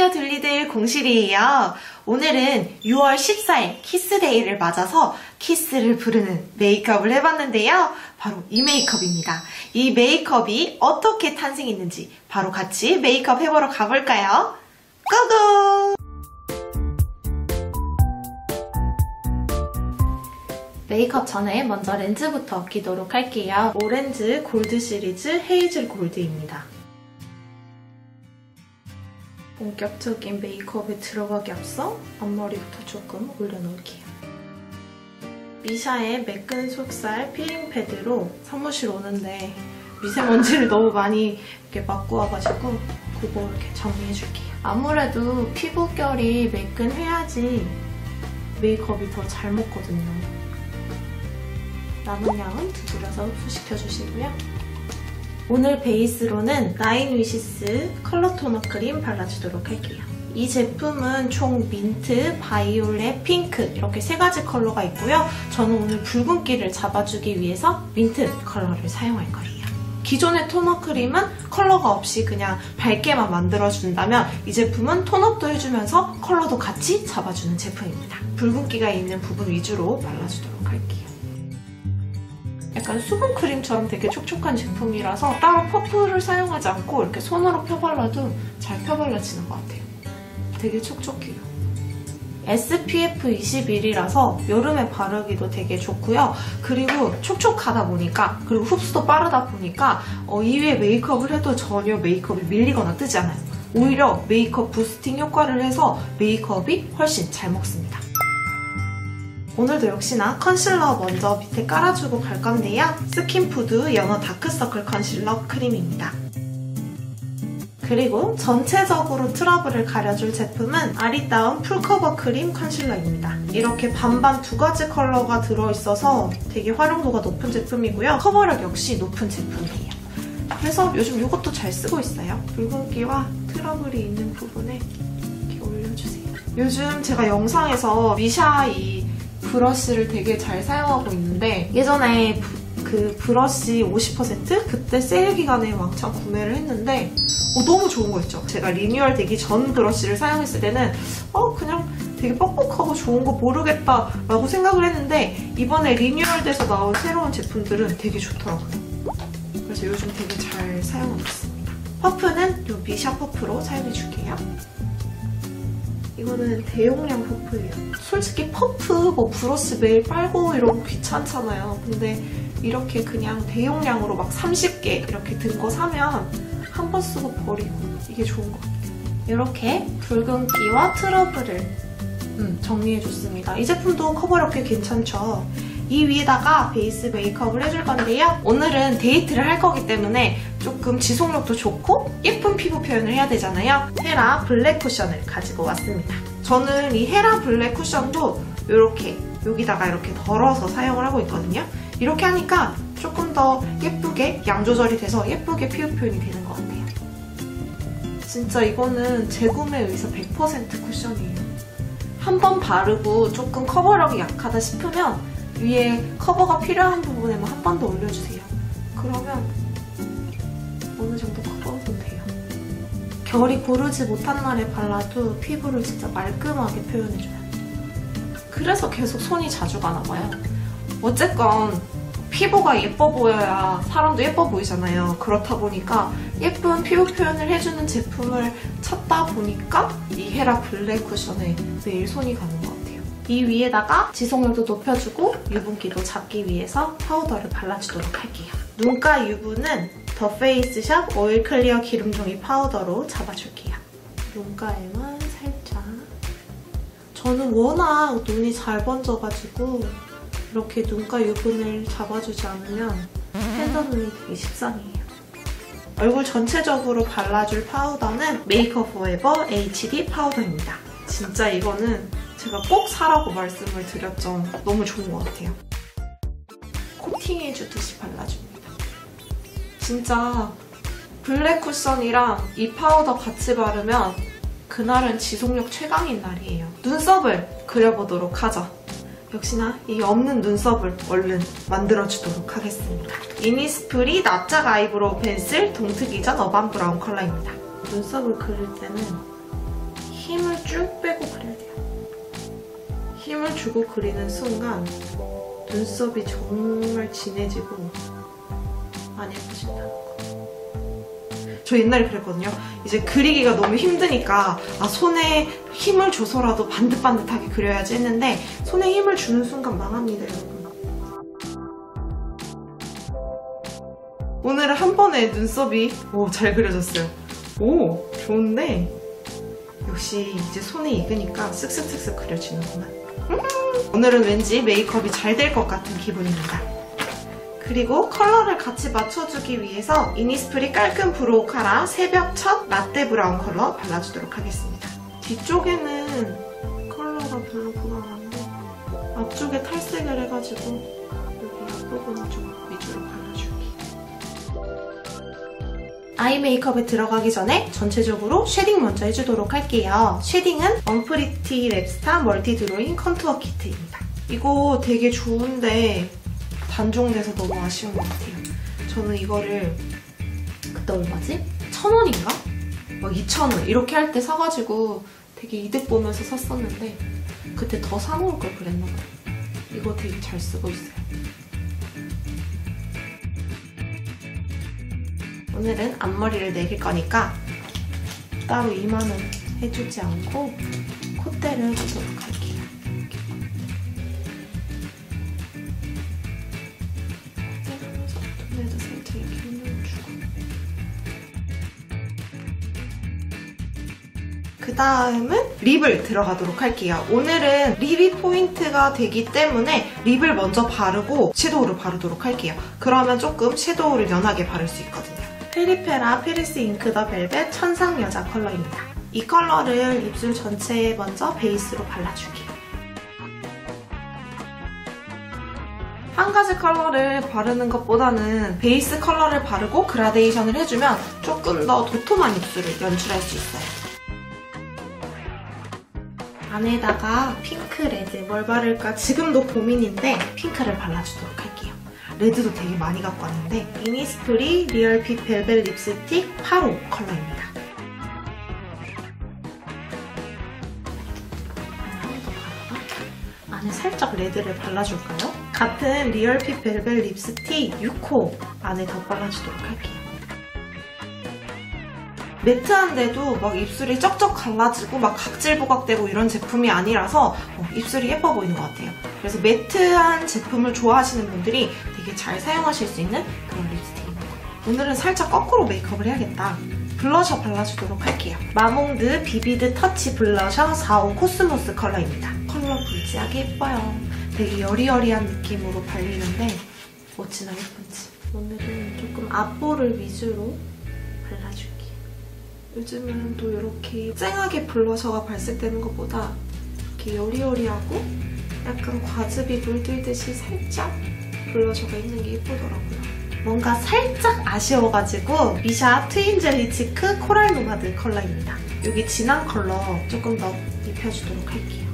안녕하세요 둘리들 공실이에요. 오늘은 6월 14일 키스데이를 맞아서 키스를 부르는 메이크업을 해봤는데요. 바로 이 메이크업입니다. 이 메이크업이 어떻게 탄생했는지 바로 같이 메이크업 해보러 가볼까요? 고고! 메이크업 전에 먼저 렌즈부터 끼도록 할게요. 오렌지 골드 시리즈 헤이즐 골드입니다. 본격적인 메이크업에 들어가기 앞서 앞머리부터 조금 올려놓을게요. 미샤의 매끈 속살 피링 패드로 사무실 오는데 미세먼지를 너무 많이 이렇게 맞고 와가지고 그거 이렇게 정리해줄게요. 아무래도 피부결이 매끈해야지 메이크업이 더 잘 먹거든요. 남은 양은 두드려서 흡수시켜주시고요. 오늘 베이스로는 나인 위시스 컬러 토너 크림 발라주도록 할게요. 이 제품은 총 민트, 바이올렛, 핑크 이렇게 세 가지 컬러가 있고요. 저는 오늘 붉은기를 잡아주기 위해서 민트 컬러를 사용할 거예요. 기존의 토너 크림은 컬러가 없이 그냥 밝게만 만들어준다면 이 제품은 톤업도 해주면서 컬러도 같이 잡아주는 제품입니다. 붉은기가 있는 부분 위주로 발라주도록 할게요. 약간 수분 크림처럼 되게 촉촉한 제품이라서 따로 퍼프를 사용하지 않고 이렇게 손으로 펴발라도 잘 펴발라지는 것 같아요. 되게 촉촉해요. SPF 21이라서 여름에 바르기도 되게 좋고요. 그리고 촉촉하다 보니까 그리고 흡수도 빠르다 보니까 어, 이 위에 메이크업을 해도 전혀 메이크업이 밀리거나 뜨지 않아요. 오히려 메이크업 부스팅 효과를 해서 메이크업이 훨씬 잘 먹습니다. 오늘도 역시나 컨실러 먼저 밑에 깔아주고 갈 건데요. 스킨푸드 연어 다크서클 컨실러 크림입니다. 그리고 전체적으로 트러블을 가려줄 제품은 아리따운 풀커버 크림 컨실러입니다. 이렇게 반반 두 가지 컬러가 들어있어서 되게 활용도가 높은 제품이고요. 커버력 역시 높은 제품이에요. 그래서 요즘 이것도 잘 쓰고 있어요. 붉은기와 트러블이 있는 부분에 이렇게 올려주세요. 요즘 제가 영상에서 미샤 이 브러쉬를 되게 잘 사용하고 있는데 예전에 그 브러쉬 50% 그때 세일 기간에 왕창 구매를 했는데 어, 너무 좋은 거였죠. 제가 리뉴얼 되기 전 브러쉬를 사용했을 때는 어 그냥 되게 뻑뻑하고 좋은 거 모르겠다 라고 생각을 했는데 이번에 리뉴얼 돼서 나온 새로운 제품들은 되게 좋더라고요. 그래서 요즘 되게 잘 사용하고 있습니다. 퍼프는 이 미샤 퍼프로 사용해줄게요. 이거는 대용량 퍼프예요. 솔직히 퍼프 뭐 브러쉬 매일 빨고 이러고 귀찮잖아요. 근데 이렇게 그냥 대용량으로 막 30개 이렇게 든 거 사면 한 번 쓰고 버리고 이게 좋은 것 같아요. 이렇게 붉은기와 트러블을 음, 정리해줬습니다. 이 제품도 커버력 꽤 괜찮죠? 이 위에다가 베이스 메이크업을 해줄 건데요. 오늘은 데이트를 할 거기 때문에 조금 지속력도 좋고 예쁜 피부 표현을 해야 되잖아요. 헤라 블랙 쿠션을 가지고 왔습니다. 저는 이 헤라 블랙 쿠션도 이렇게 여기다가 이렇게 덜어서 사용을 하고 있거든요. 이렇게 하니까 조금 더 예쁘게 양 조절이 돼서 예쁘게 피부 표현이 되는 것 같아요. 진짜 이거는 재구매 의사 100% 쿠션이에요. 한 번 바르고 조금 커버력이 약하다 싶으면 위에 커버가 필요한 부분에만 한 번 더 올려주세요. 그러면 어느 정도 커버도 돼요. 결이 고르지 못한 날에 발라도 피부를 진짜 말끔하게 표현해줘요. 그래서 계속 손이 자주 가나봐요. 어쨌건 피부가 예뻐 보여야 사람도 예뻐 보이잖아요. 그렇다 보니까 예쁜 피부 표현을 해주는 제품을 찾다 보니까 이 헤라 블랙 쿠션에 매일 손이 가는. 이 위에다가 지속력도 높여주고 유분기도 잡기 위해서 파우더를 발라주도록 할게요. 눈가 유분은 더 페이스샵 오일 클리어 기름종이 파우더로 잡아줄게요. 눈가에만 살짝. 저는 워낙 눈이 잘 번져가지고 이렇게 눈가 유분을 잡아주지 않으면 팬더 눈이 되게 식상해요. 얼굴 전체적으로 발라줄 파우더는 메이크업 포에버 HD 파우더입니다. 진짜 이거는 제가 꼭 사라고 말씀을 드렸죠. 너무 좋은 것 같아요. 코팅해주듯이 발라줍니다. 진짜 블랙 쿠션이랑 이 파우더 같이 바르면 그날은 지속력 최강인 날이에요. 눈썹을 그려보도록 하죠. 역시나 이 없는 눈썹을 얼른 만들어주도록 하겠습니다. 이니스프리 납작 아이브로우 펜슬 동트기전 어반 브라운 컬러입니다. 눈썹을 그릴 때는 힘을 쭉 빼고 그려야 돼요. 힘을 주고 그리는 순간 눈썹이 정말 진해지고 많이 거. 저 옛날에 그랬거든요. 이제 그리기가 너무 힘드니까 아 손에 힘을 줘서라도 반듯반듯하게 그려야지 했는데 손에 힘을 주는 순간 망합니다, 여러분. 오늘은 한 번에 눈썹이 오, 잘 그려졌어요. 오, 좋은데 역시 이제 손에 익으니까 쓱쓱쓱쓱 그려지는구나. 음, 오늘은 왠지 메이크업이 잘 될 것 같은 기분입니다. 그리고 컬러를 같이 맞춰주기 위해서 이니스프리 깔끔 브로우 카라 새벽 첫 라떼 브라운 컬러 발라주도록 하겠습니다. 뒤쪽에는 컬러가 별로 불안한데 앞쪽에 탈색을 해가지고 여기 앞부분 좀 위주로 발라줄게요. 아이 메이크업에 들어가기 전에 전체적으로 쉐딩 먼저 해주도록 할게요. 쉐딩은 언프리티 랩스타 멀티 드로잉 컨투어 키트입니다. 이거 되게 좋은데 단종돼서 너무 아쉬운 것 같아요. 저는 이거를 그때 얼마지? 천 원인가? 막 이천 원 이렇게 할 때 사가지고 되게 이득 보면서 샀었는데 그때 더 사놓을 걸 그랬나 봐요. 이거 되게 잘 쓰고 있어요. 오늘은 앞머리를 내릴 거니까 따로 이마는 해주지 않고 콧대를 해주도록 할게요. 하면서 눈에도 살짝 이렇게 힘을 주고 그 다음은 립을 들어가도록 할게요. 오늘은 립이 포인트가 되기 때문에 립을 먼저 바르고 섀도우를 바르도록 할게요. 그러면 조금 섀도우를 연하게 바를 수 있거든요. 페리페라 페리스 잉크 더 벨벳 천상 여자 컬러입니다. 이 컬러를 입술 전체에 먼저 베이스로 발라줄게요. 한 가지 컬러를 바르는 것보다는 베이스 컬러를 바르고 그라데이션을 해주면 조금 더 도톰한 입술을 연출할 수 있어요. 안에다가 핑크, 레드 뭘 바를까 지금도 고민인데 핑크를 발라주도록 할게요. 레드도 되게 많이 갖고 왔는데 이니스프리 리얼핏 벨벳 립스틱 8호 컬러입니다. 바르나? 안에 살짝 레드를 발라줄까요? 같은 리얼핏 벨벳 립스틱 6호 안에 더 발라주도록 할게요. 매트한데도 막 입술이 쩍쩍 갈라지고 막 각질 부각되고 이런 제품이 아니라서 어, 입술이 예뻐 보이는 것 같아요. 그래서 매트한 제품을 좋아하시는 분들이 되게 잘 사용하실 수 있는 그런 립스틱입니다. 오늘은 살짝 거꾸로 메이크업을 해야겠다. 블러셔 발라주도록 할게요. 마몽드 비비드 터치 블러셔 45 코스모스 컬러입니다. 컬러 굵지하게 예뻐요. 되게 여리여리한 느낌으로 발리는데 어찌나 예쁜지. 오늘은 조금 앞볼을 위주로 발라줄게요. 요즘은 또 이렇게 쨍하게 블러셔가 발색되는 것보다 이렇게 여리여리하고 약간 과즙이 물들듯이 살짝 블러셔가 있는 게 예쁘더라고요. 뭔가 살짝 아쉬워가지고 미샤 트윈 젤리 치크 코랄 노마드 컬러입니다. 여기 진한 컬러 조금 더 입혀주도록 할게요.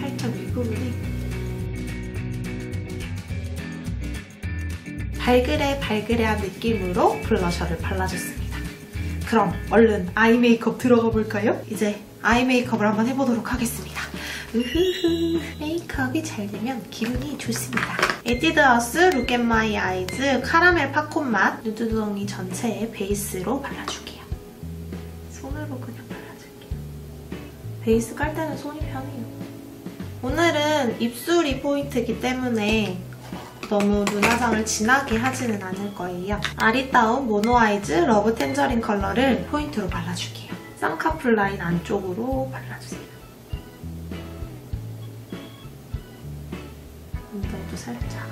살짝 윗부분에 발그레 발그레한 느낌으로 블러셔를 발라줬습니다. 그럼 얼른 아이 메이크업 들어가 볼까요? 이제 아이 메이크업을 한번 해보도록 하겠습니다. 으흐흐 메이크업이 잘 되면 기분이 좋습니다. 에뛰드하우스 룩앤마이 아이즈 카라멜 팝콘 맛 누드덩이 전체에 베이스로 발라줄게요. 손으로 그냥 발라줄게요. 베이스 깔 때는 손이 편해요. 오늘은 입술이 포인트이기 때문에 너무 눈화장을 진하게 하지는 않을 거예요. 아리따운 모노 아이즈 러브 텐저린 컬러를 포인트로 발라줄게요. 쌍꺼풀 라인 안쪽으로 발라주세요. 엉덩이도 살짝.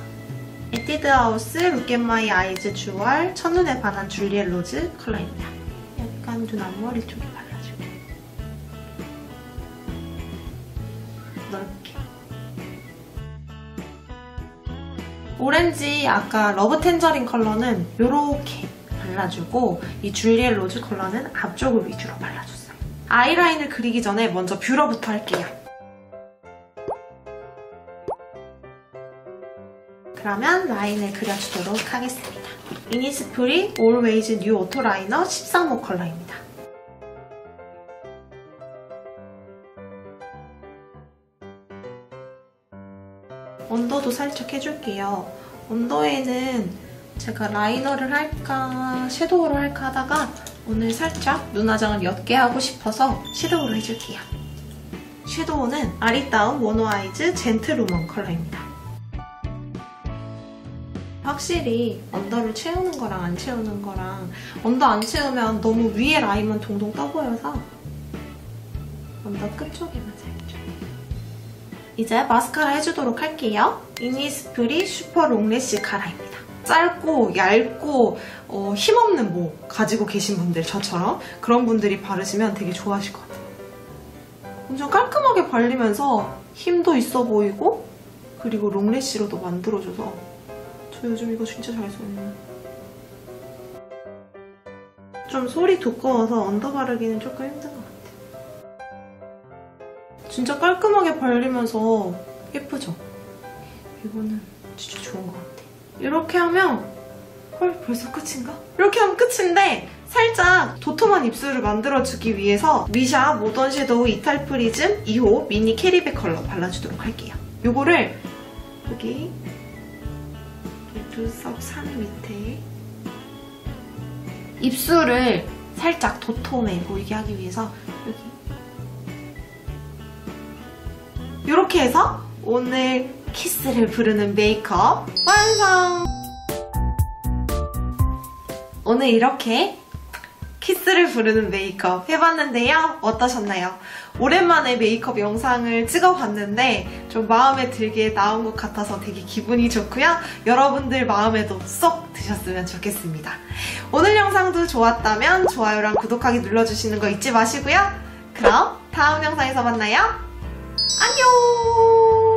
에뛰드하우스 룩앤마이 아이즈 주얼 첫눈에 반한 줄리엣 로즈 컬러입니다. 약간 눈 앞머리 쪽에 발라줄게요. 넓게. 오렌지 아까 러브 텐저린 컬러는 이렇게 발라주고 이 줄리엣 로즈 컬러는 앞쪽을 위주로 발라줬어요. 아이라인을 그리기 전에 먼저 뷰러부터 할게요. 그러면 라인을 그려주도록 하겠습니다. 이니스프리 올웨이즈 뉴 오토 라이너 13호 컬러입니다. 언더도 살짝 해줄게요. 언더에는 제가 라이너를 할까 섀도우를 할까 하다가 오늘 살짝 눈화장을 옅게 하고 싶어서 섀도우를 해줄게요. 섀도우는 아리따움 원오아이즈 젠틀우먼 컬러입니다. 확실히 언더를 채우는 거랑 안 채우는 거랑 언더 안 채우면 너무 위에 라인만 동동 떠 보여서 언더 끝쪽에만 살짝 이제 마스카라 해주도록 할게요. 이니스프리 슈퍼 롱래쉬 카라입니다. 짧고 얇고 어, 힘없는 모 가지고 계신 분들 저처럼 그런 분들이 바르시면 되게 좋아하실 것 같아요. 엄청 깔끔하게 발리면서 힘도 있어 보이고 그리고 롱래쉬로도 만들어줘서 저 요즘 이거 진짜 잘 써요. 좀 솔이 두꺼워서 언더 바르기는 조금 힘든 것 같아요. 진짜 깔끔하게 발리면서 예쁘죠? 이거는 진짜 좋은 것 같아요. 이렇게 하면 헐 벌써 끝인가? 이렇게 하면 끝인데 살짝 도톰한 입술을 만들어주기 위해서 미샤 모던 섀도우 이탈 프리즘 2호 미니 캐리백 컬러 발라주도록 할게요. 이거를 여기 눈썹 산 밑에 입술을 살짝 도톰해 보이게 하기 위해서 여기 이렇게 해서 오늘 키스를 부르는 메이크업 완성! 오늘 이렇게 키스를 부르는 메이크업 해봤는데요. 어떠셨나요? 오랜만에 메이크업 영상을 찍어봤는데 좀 마음에 들게 나온 것 같아서 되게 기분이 좋고요. 여러분들 마음에도 쏙 드셨으면 좋겠습니다. 오늘 영상도 좋았다면 좋아요랑 구독하기 눌러주시는 거 잊지 마시고요. 그럼 다음 영상에서 만나요. 안녕!